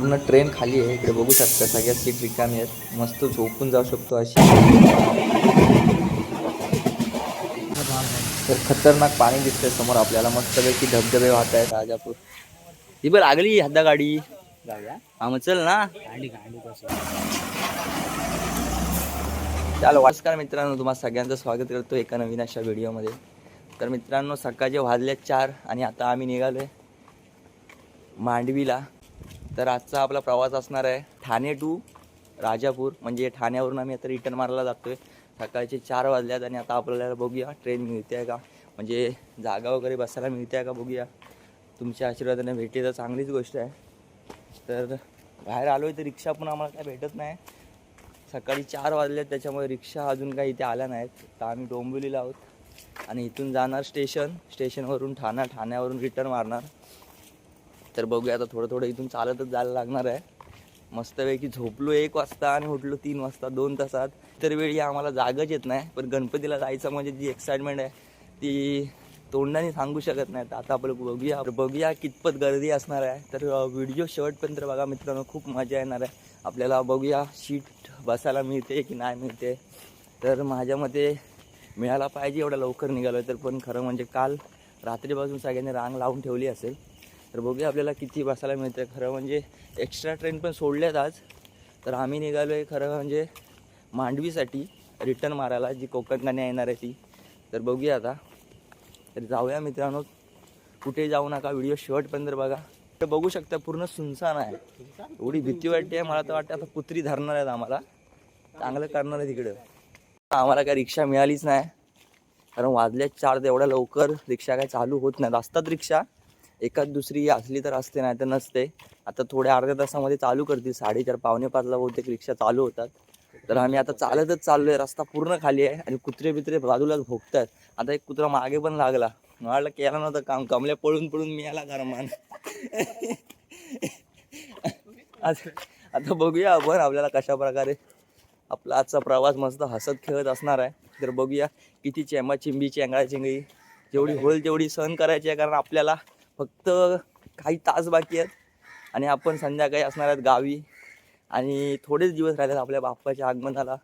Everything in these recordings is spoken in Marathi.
पूर्ण ट्रेन खाली आहे. इकडे बघू शकता सगळ्या सीट रिकामी आहेत. मस्त झोपून जाऊ शकतो अशी. तर खतरनाक पाणी दिसतंय समोर आपल्याला. मस्तपैकी धबधबे वाहत आहेत राजापूर. ही बरं लागली हद्दा गाडी. हा मग चल ना. चालो नमस्कार मित्रांनो. तुम्हाला सगळ्यांचं स्वागत करतो एका नवीन अशा व्हिडिओमध्ये. तर मित्रांनो सकाळचे वाजले चार आणि आता आम्ही निघालोय मांडवीला. तर आजचा आपला प्रवास असणार आहे ठाणे टू राजापूर. म्हणजे ठाण्यावरून आम्ही आता रिटर्न मारायला जातोय. सकाळचे चार वाजल्यात आणि आता आपल्याला बघूया. ट्रेन मिळते आहे का? म्हणजे जागा वगैरे बसायला मिळते आहे का बघूया. तुमच्या आशीर्वादाने भेटली तर चांगलीच गोष्ट आहे. तर बाहेर आलो आहे तर रिक्षा पण आम्हाला काय भेटत नाही. सकाळी चार वाजले त्याच्यामुळे रिक्षा अजून काही इथे आल्या नाहीत. तर आम्ही डोंबिवलीला आहोत. आणि इथून जाणार स्टेशन स्टेशनवरून ठाणा. ठाण्यावरून रिटर्न मारणार. तर बघूया आता थोडं थोडं इथून चालतच जायला लागणार आहे. मस्तपैकी झोपलो एक वाजता आणि उठलो तीन वाजता दोन तासात. तर वेळी आम्हाला जागच येत नाही पण गणपतीला जायचं म्हणजे जी एक्साइटमेंट आहे ती तोंडाने सांगू शकत नाही. तर आता आपण बघूया. बघूया कितपत गर्दी असणार आहे. तर व्हिडिओ शेवटपर्यंत बघा मित्रांनो खूप मजा येणार आहे. आपल्याला बघूया सीट बसायला मिळते की नाही मिळते. तर माझ्या मते मिळायला पाहिजे एवढं लवकर निघालो तर पण खरं म्हणजे काल रात्रीपासून सगळ्यांनी रांग लावून ठेवली असेल. तर बघूया आपल्याला किती बसायला मिळतं खरं म्हणजे एक्स्ट्रा ट्रेन पण सोडल्यात आज. तर आम्ही निघालो आहे खरं म्हणजे मांडवीसाठी रिटर्न मारायला जी कोकणगाणी येणार आहे ती. तर बघूया आता. तर जाऊया मित्रांनो. कुठे जाऊ नका व्हिडिओ शेवटपर्यंत बघा. तर बघू शकता पूर्ण सुनसान आहे. एवढी भीती वाटते मला तर वाटतं आता कुत्री धरणार आहेत आम्हाला. चांगलं करणार आहे तिकडं आम्हाला काय रिक्षा मिळालीच नाही. कारण वाजल्या चार एवढ्या लवकर रिक्षा काय चालू होत नाही असतात रिक्षा. एखाद दुसरी असली तर असते नाही तर नसते. आता थोड्या अर्ध्या तासामध्ये चालू करतील. साडेचार पावणे पाचला बहुतेक रिक्षा चालू होतात. तर आम्ही आता चालतच चाललो आहे रस्ता पूर्ण खाली आहे आणि कुत्रे बित्रे बाजूलाच भोगतात आता एक कुत्रा मागे पण लागला. मला केला नव्हतं काम. कमल्या पळून पळून मी आला गरमान आता आता बघूया आपण आपल्याला कशा प्रकारे आपला आजचा प्रवास मस्त हसत खेळत असणार आहे. तर बघूया किती चेंबा चिंबी चेंगळा चिंगळी. जेवढी होईल तेवढी सहन करायची आहे कारण आपल्याला फक्त काही तास बाकी आहेत आणि आपण संध्याकाळी असणार आहेत गावी. आणि थोडेच दिवस राहिले आपल्या बाप्पाच्या आगमनाला.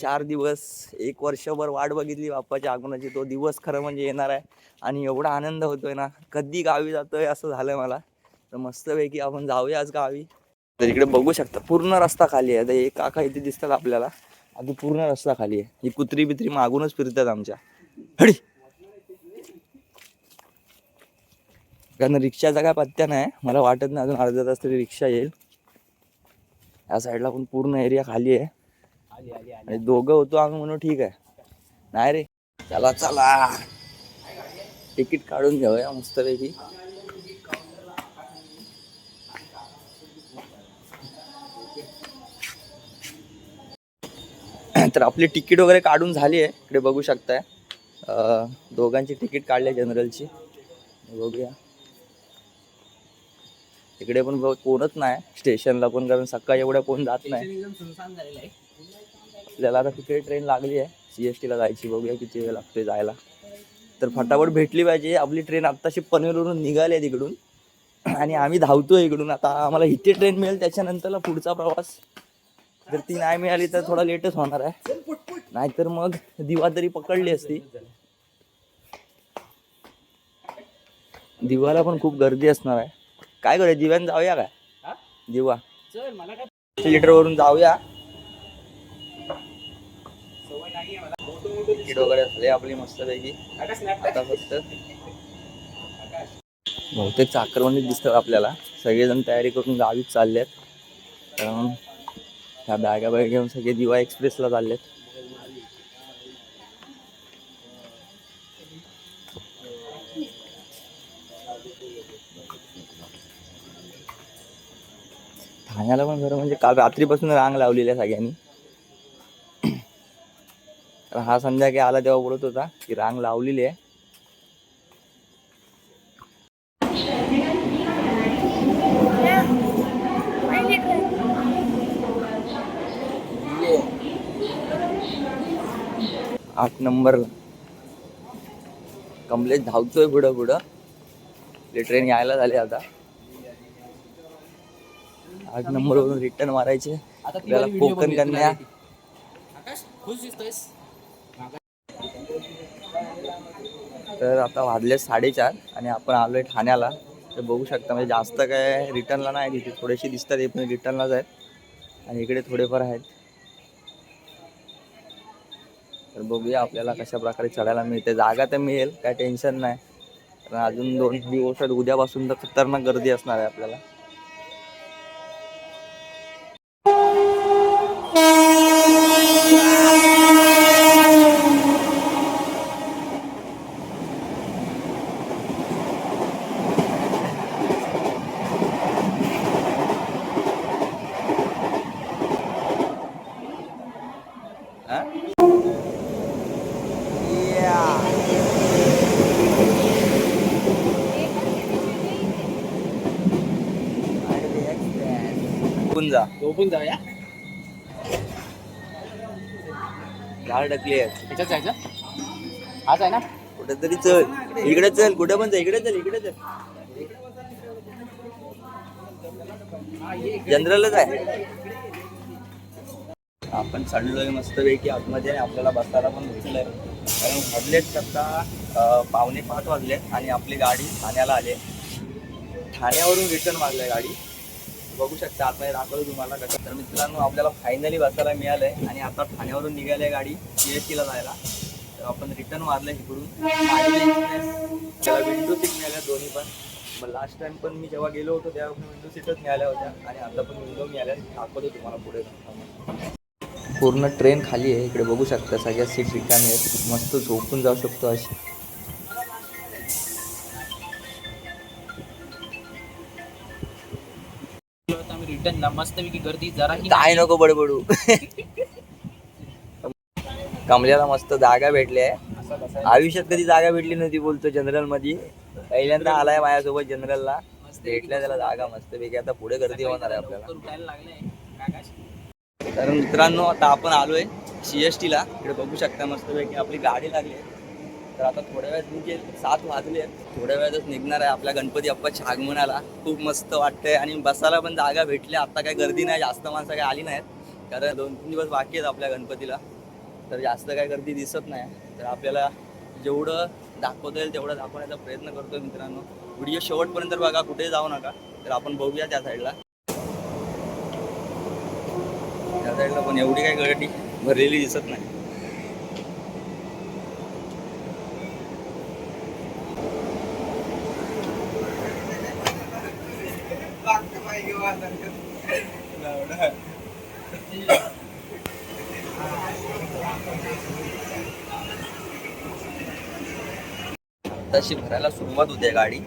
चार दिवस एक वर्षभर वाट बघितली बाप्पाच्या आगमनाची. तो दिवस खरं म्हणजे येणार आहे. आणि एवढा आनंद होतोय ना कधी गावी जातोय असं झालं मला. तर मस्तपैकी आपण जाऊया आज गावी. तर इकडे बघू शकता पूर्ण रस्ता खाली आहे. तर एक काका इथे दिसतात आपल्याला. अगदी पूर्ण रस्ता खाली आहे. ही कुत्री बित्री मागूनच फिरतात आमच्या. हडी कारण रिक्षाचा काय पत्त्या नाही. मला वाटत नाही अजून अर्धा तास तरी रिक्षा येईल. या साईडला पण पूर्ण एरिया खाली आहे. आणि दोघं होतो आम्ही म्हणून ठीक आहे. नाही रे. चला चला. तिकीट काढून घेऊया मस्तपैकी. तर आपली तिकीट वगैरे काढून झाली आहे. इकडे बघू शकताय. दोघांची तिकीट काढली जनरलची बघूया. इकडे पण कोणच नाही. स्टेशनला पण कारण सकाळी एवढ्या कोण जात नाही. आपल्याला आता तिकडे ट्रेन लागली आहे. सी एस टीला जायची बघूया किती वेळ लागतोय जायला. तर फटाफट भेटली पाहिजे. आपली ट्रेन आत्ताशी पनवेलवरून निघाली आहे तिकडून. आणि आम्ही धावतोय इकडून. आता आम्हाला इथे ट्रेन मिळेल त्याच्यानंतरला पुढचा प्रवास. जर ती नाही मिळाली तर थोडा लेटच होणार आहे. नाहीतर मग दिवा तरी पकडली असती. दिवाला पण खूप गर्दी असणार आहे. काय करूया दिव्यान जाऊया काय? दिवा लिटर वरून जाऊया. तिकीट वगैरे असले आपली मस्त पैकी आता फक्त. बहुतेक चाकरवणी दिसतात आपल्याला. सगळेजण तयारी करून गावीच चाललेत. कारण ह्या बॅगा बॅग घेऊन सगळे दिवा एक्सप्रेसला चाललेत. खाण्याला पण खरं म्हणजे काल रात्रीपासून रांग लावलेली आहे सगळ्यांनी. तर हा संध्याकाळी आला तेव्हा बोलत होता की रांग लावलेली आहे. आठ नंबर. कमलेश धावतोय पुढं पुढं. ट्रेन यायला झाली आता. आठ नंबरवरून रिटर्न मारायचे. आपल्याला कोकण कन्या. तर आता वाजले साडेचार आणि आपण आलोय ठाण्याला. तर बघू शकता म्हणजे जास्त काय रिटर्नला नाही तिथे थोडेसे दिसतात हे पण रिटर्नलाच आहेत. आणि इकडे थोडेफार आहेत. तर बघूया आपल्याला कशा प्रकारे चढायला मिळते. जागा तर मिळेल काय टेन्शन नाही. पण अजून दोन दिवस उद्यापासून तर खतरनाक गर्दी असणार आहे आपल्याला हा? कुंजा झोपून जाऊया झाड ढकली आहेत त्याच्यात जायचं? हाच आहे ना? कुठेतरी चल. इकडे चल. कुठे पण चल. इकडे चल. इकडे चल. जनरलच आहे. आपण चढलोय मस्तपैकी. आतमध्ये आपल्याला बसायला पण भेटलंय कारण वाजलेत आता पावणे पाच वाजलेत आणि आपली गाडी ठाण्याला आली ठाण्यावरून रिटर्न मारलंय गाडी. बघू शकता. आतमध्ये दाखवलं तुम्हाला कसं. तर मित्रांनो आपल्याला फायनली बसायला मिळालंय. आणि आता ठाण्यावरून निघाली आहे गाडी सी एस टीला जायला. तर आपण रिटर्न मारलंय इकडून. त्याला विंडो सीट मिळाल्या दोन्ही पण. मग लास्ट टाइम पण मी जेव्हा गेलो होतो तेव्हा विंडो सीटच मिळाल्या होत्या. आणि आता पण विंडो मिळाल्या. दाखवतो तुम्हाला पुढे. पूर्ण ट्रेन खाली आहे. इकडे बघू शकता सगळ्या सीट रिकामी आहेत. मस्त झोपून जाऊ शकतो अशी. मस्तपैकी गर्दी जरा काय नको बडबडू. कमल्याला मस्त जागा भेटली आहे. आयुष्यात कधी जागा भेटली नव्हती बोलतो जनरलमध्ये पहिल्यांदा आलाय माझ्यासोबत जनरलला. भेटल्या त्याला जागा मस्त पैकी आता पुढे गर्दी होणार आहे आपल्याला. तर मित्रांनो आता आपण आलोय सी एस टीला इकडे बघू शकता मस्तपैकी. आपली गाडी लागली आहे. तर आता थोड्या वेळात निघेल सात वाजले आहेत. थोड्या वेळातच निघणार आहे आपल्या गणपती बाप्पाच्या आगमनाला खूप मस्त वाटतंय. आणि बसायला पण जागा भेटली. आता काही गर्दी नाही. जास्त माणसं काही आली नाहीत. कारण दोन तीन दिवस बाकी आहेत आपल्या गणपतीला. तर जास्त काय गर्दी दिसत नाही. तर आपल्याला जेवढं दाखवता येईल तेवढं दाखवण्याचा प्रयत्न करतोय मित्रांनो. व्हिडिओ शेवटपर्यंत बघा. कुठे जाऊ नका. तर आपण बघूया त्या साईडला. त्या साईडला पण एवढी काही गर्दी भरलेली दिसत नाही. तशी भरायला सुरुवात होते गाडी.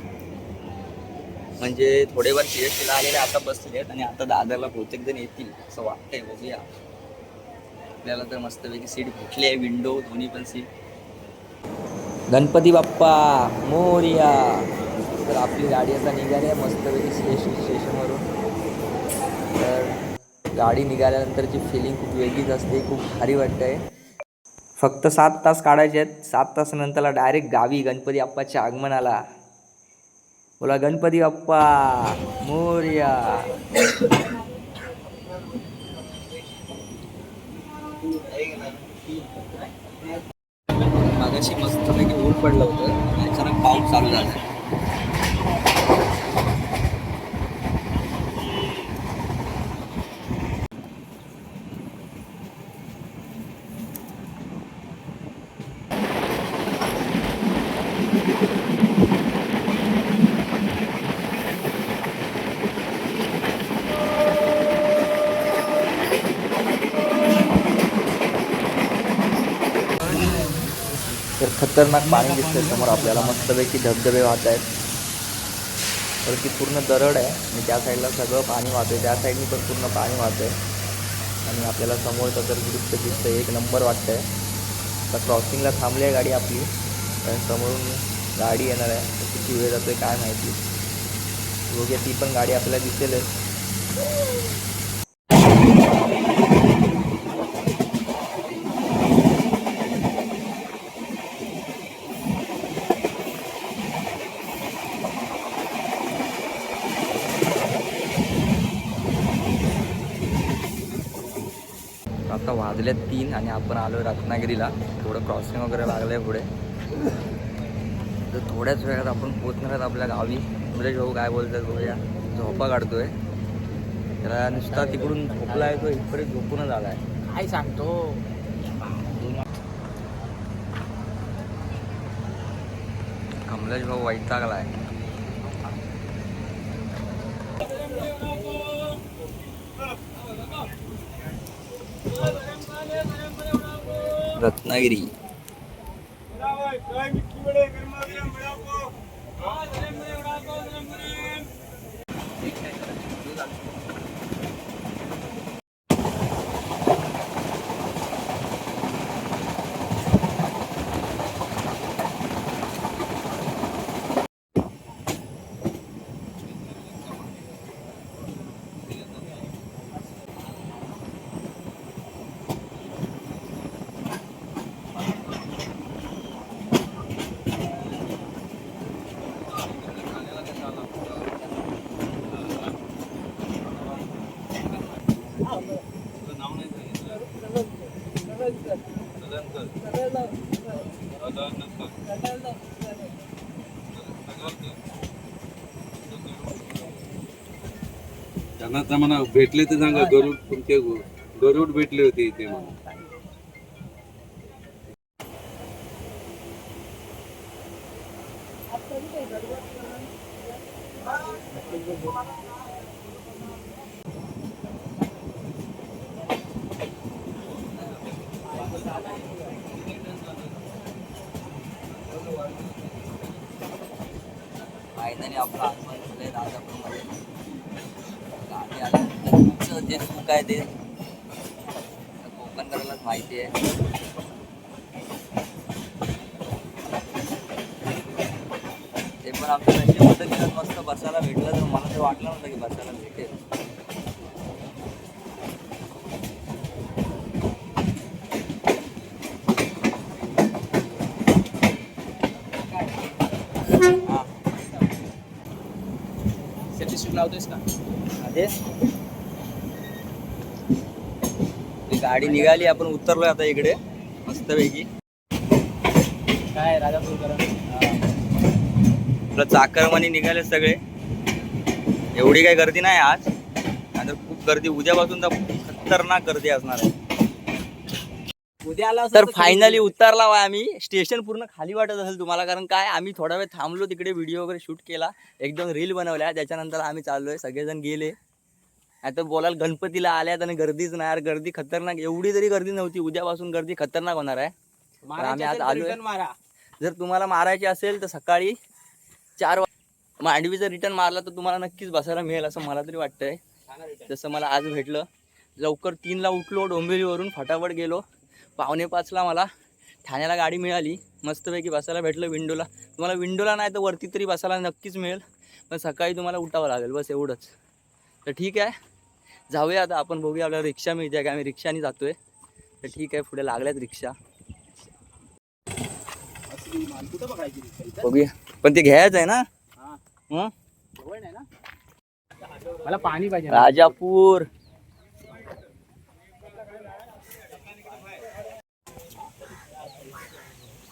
म्हणजे थोडेफार सीएसटीला आलेले आता बसले आहेत आणि आता दादरला बहुतेक जण येतील असं वाटतंय बघूया. आपल्याला तर मस्तपैकी सीट भेटली आहे विंडो दोन्ही पण सीट गणपती बाप्पा मोर्या. तर आपली गाडी आता निघाली आहे मस्तपैकी स्टेशन स्टेशनवरून तर गाडी निघाल्यानंतरची फिलिंग खूप वेगळीच असते खूप भारी वाटतंय. फक्त सात तास काढायचे आहेत. सात तासानंतरला डायरेक्ट गावी गणपती बाप्पाच्या आगमनाला. बोला गणपती बाप्पा मोर्या. मागाशी मस्तपैकी ऊन पडलं होतं. आणि अचानक पाऊस चालू झाला तर खतरनाक पाणी दिसतंय समोर आपल्याला. मस्तपैकी धबधबे वाहत आहेत. तर ती पूर्ण दरड आहे आणि त्या साईडला सगळं पाणी वाहतंय. त्या साईडनी पण पूर्ण पाणी वाहतंय. आणि आपल्याला समोरचं तर दृश्य दिसतंय. एक नंबर वाटतंय. आता क्रॉसिंगला थांबली आहे गाडी आपली. कारण समोरून गाडी येणार आहे. तर किती वेळ जातोय काय माहिती. बघूया ती पण गाडी आपल्याला दिसेलच. वाजल्यात तीन आणि आपण आलो रत्नागिरीला. थोडं क्रॉसिंग वगैरे लागलं आहे पुढे. तर थोड्याच वेळात आपण पोचणार आहेत आपल्या गावी. सुरेश भाऊ काय बोलतात बघूया. झोपा काढतोय. त्याला नुसता तिकडून झोपला आहे तो इथपर्यंत झोपूनच आला आहे काय सांगतो? कमलेश भाऊ वैतागला आहे રત્નાગીરી तर म्हणा भेटले तर सांगा गरुड तुमचे गरुड भेटले होते इथे म्हणा आपलं आगमन झालंय जे सुख आहे ते कोकणकरालाच माहिती आहे. ते पण आमच्या नशीब होतं की मस्त बसायला भेटलं तर मला ते वाटलं नव्हतं की बसायला भेटेल. हां. लावतोयस का? आदेश ती गाडी निघाली आपण उतरलोय आता इकडे. मस्तपैकी. काय राजापूरकर चाकरमानी निघाले सगळे. एवढी काही गर्दी नाही आज. नाहीतर खूप गर्दी. उद्यापासून तर खतरनाक गर्दी असणार आहे. उद्या आला तर फायनली उतरला वा आम्ही. स्टेशन पूर्ण खाली वाटत असेल तुम्हाला कारण काय? आम्ही थोडा वेळ थांबलो तिकडे व्हिडिओ वगैरे शूट केला. एकदम रील बनवल्या. त्याच्यानंतर आम्ही चाललोय. सगळेजण गेले. आता बोलाल गणपतीला आल्यात आणि गर्दीच नाही. यार गर्दी खतरनाक एवढी तरी गर्दी नव्हती. उद्यापासून गर्दी खतरनाक होणार आहे. तर आम्ही आज आलोय. मारा. जर तुम्हाला मारायची असेल तर सकाळी चार वा मांडवीचं रिटर्न मारला तर तुम्हाला नक्कीच बसायला मिळेल असं मला तरी वाटतंय. जसं मला आज भेटलं. लवकर तीनला उठलो डोंबिवलीवरून फटाफट गेलो. पावणे पाचला मला ठाण्याला गाडी मिळाली. मस्तपैकी बसायला भेटलं विंडोला. तुम्हाला विंडोला नाही तर वरती तरी बसायला नक्कीच मिळेल. पण सकाळी तुम्हाला उठावं लागेल. बस एवढंच. तर ठीक आहे. जाऊया आता आपण बघूया आपल्याला रिक्षा मिळते का? आम्ही रिक्षाने जातोय. तर ठीक आहे पुढे लागल्यात रिक्षा? बघूया. पण ते घ्यायचं आहे ना? मला पाणी पाहिजे. राजापूर.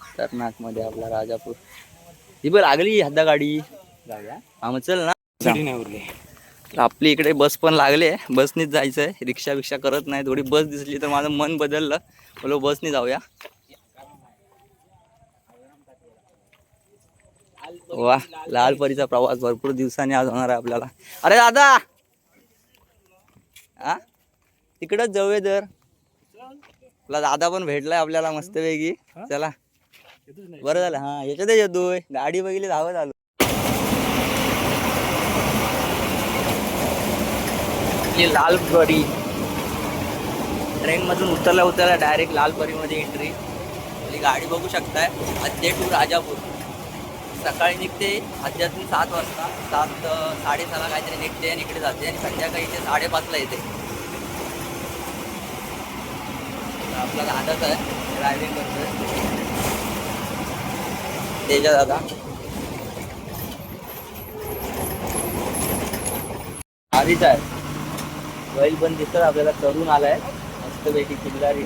खतरनाकमध्ये आपला राजापूर. ही बघ लागली हद्दा गाडी जाऊया. हा मग चल ना. नाही उरली. तर आपली इकडे बस पण लागली आहे. बसनीच जायचं आहे रिक्षा बिक्षा करत नाही. थोडी बस दिसली तर माझं मन बदललं. बोलो बसनी जाऊया. वा लाल परीचा प्रवास भरपूर दिवसांनी आज होणार आहे आपल्याला. अरे दादा! हा तिकडच जाऊया जर आपला दादा पण भेटलाय आपल्याला मस्तपैकी. चला. बरं झालं. हा याच्यातच येतोय. गाडी बघितली धावत आलो. म्हणजे लाल परी ट्रेनमधून उतरल्या उतरल्या डायरेक्ट लाल परीमध्ये एंट्री आपली गाडी बघू शकताय आद्य टू राजापूर. सकाळी निघते अध्यातून सात वाजता. सात साडेसहाला काहीतरी निघते आणि इकडे जाते आणि संध्याकाळी इथे साडेपाचला येते. आपला दादाच आहे ड्रायव्हिंग करतोय. तेजा दादा. आधीच आहे. बैल पण दिसतात आपल्याला तरुण आलाय. मस्त मस्तपैकी किल्लारी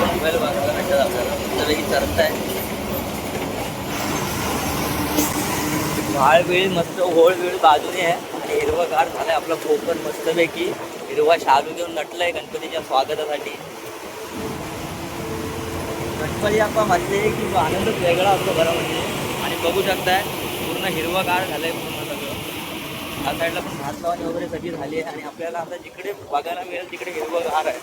पण बैल भेटतात आपल्याला मस्तपैकी चरताय वेळ मस्त होळ वेळ बाजूने आहे. आणि हिरवगार झालाय आपला कोकण मस्तपैकी हिरवा शालू घेऊन नटलाय गणपतीच्या स्वागतासाठी. गणपती आपण म्हटले की जो आनंदच वेगळा असतो घरामध्ये. आणि बघू शकताय पूर्ण हिरवगार झालंय पूर्ण सगळं या साईडला पण भात लावणी वगैरे सगळी झाली आहे आणि आपल्याला आता जिकडे बघायला मिळेल तिकडे हिरवगार आहे.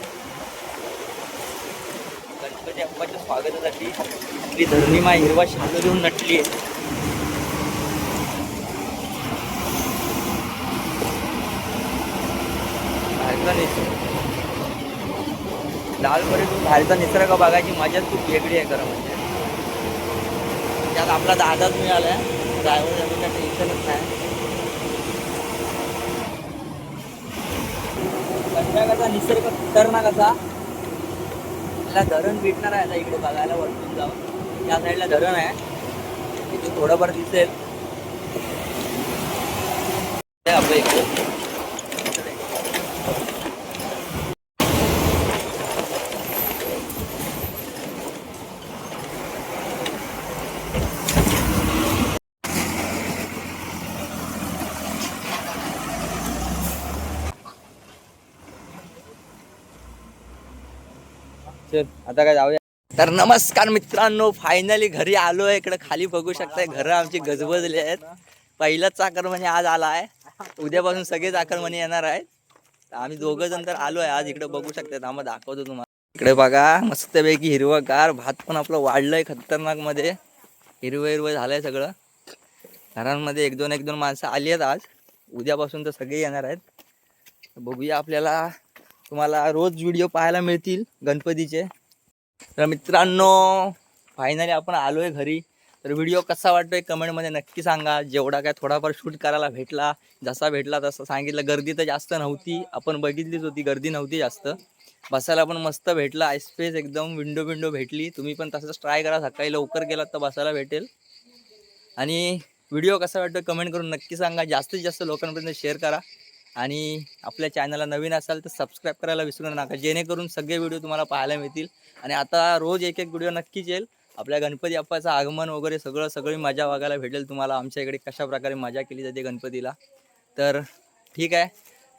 गणपती अप्पाच्या स्वागतासाठी आपली धरणीमा हिरवा शांत देऊन नटली आहे बाहेरचा निसर्ग लालपरीतून बाहेरचा निसर्ग बघायची मजाच खूप वेगळी आहे खरं म्हणजे. त्यात आपला दादाच मिळाला आहे ड्रायव्हर त्याचं काही टेन्शनच नाही. कसा निसर्ग खतरनाक असा त्याला धरण भेटणार आहे आता इकडे बघायला वरतून जाऊन. या साईडला धरण आहे. तिथे थोडंफार दिसेल. हे आपलं इकडे चल आता काय जाऊया. तर नमस्कार मित्रांनो फायनली घरी आलो आहे इकडे खाली बघू शकताय घरं आमची गजबजली आहेत. पहिलाच चाकरमणी आज आला आहे. उद्यापासून सगळे चाकरमणी येणार आहेत. आम्ही दोघं जण तर आलो आहे आज. इकडे बघू शकतात आम्हाला दाखवतो तुम्हाला. इकडे बघा मस्तपैकी हिरवगार भात पण आपलं वाढलंय खतरनाकमध्ये हिरवं हिरवं झालंय सगळं. घरांमध्ये एक दोन एक दोन माणसं आली आहेत आज. उद्यापासून तर सगळे येणार आहेत. बघूया आपल्याला. तुम्हाला रोज व्हिडिओ पाहायला मिळतील गणपतीचे. तर मित्रांनो फायनली आपण आलो आहे घरी. तर व्हिडिओ कसा वाटतोय कमेंटमध्ये नक्की सांगा. जेवढा काय थोडाफार शूट करायला भेटला जसा भेटला तसा सांगितलं. गर्दी तर जास्त नव्हती. आपण बघितलीच होती गर्दी नव्हती जास्त. बसायला पण मस्त भेटला. स्पेस एकदम विंडो विंडो भेटली. तुम्ही पण तसंच ट्राय करा. सकाळी लवकर गेलात तर बसायला भेटेल. आणि व्हिडिओ कसा वाटतो कमेंट करून नक्की सांगा. जास्तीत जास्त लोकांपर्यंत शेअर करा. आणि आपल्या चॅनलला नवीन असाल तर सबस्क्राईब करायला विसरू नका जेणेकरून सगळे व्हिडिओ तुम्हाला पाहायला मिळतील. आणि आता रोज एक एक व्हिडिओ नक्कीच येईल. आपल्या गणपती बाप्पाचं आगमन वगैरे सगळं सगळी मजा बघायला भेटेल तुम्हाला. आमच्या इकडे कशाप्रकारे मजा केली जाते गणपतीला. तर ठीक आहे.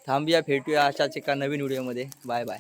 थांबूया भेटूया अशाच एका नवीन व्हिडिओमध्ये बाय बाय